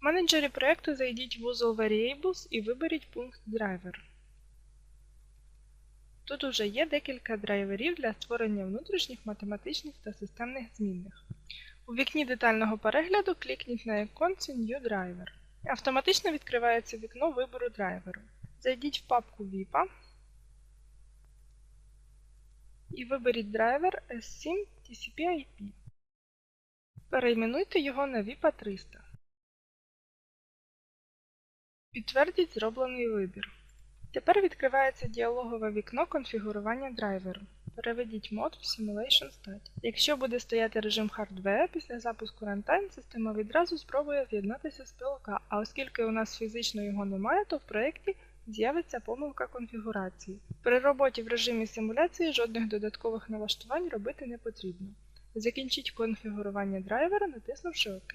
В менеджері проєкту зайдіть в вузол Variables і виберіть пункт Driver. Тут уже є декілька драйверів для створення внутрішніх математичних та системних змінних. У вікні детального перегляду клікніть на іконці New Driver. Автоматично відкривається вікно вибору драйверу. Зайдіть в папку VIP і виберіть драйвер S7 TCP/IP. Перейменуйте його на VIPA 300. Підтвердіть зроблений вибір. Тепер відкривається діалогове вікно конфігурування драйверу. Переведіть мод в Simulation State. Якщо буде стояти режим Hardware, після запуску Runtime система відразу спробує з'єднатися з ПЛК, а оскільки у нас фізично його немає, то в проєкті з'явиться помилка конфігурації. При роботі в режимі симуляції жодних додаткових налаштувань робити не потрібно. Закінчіть конфігурування драйвера, натиснувши ОК.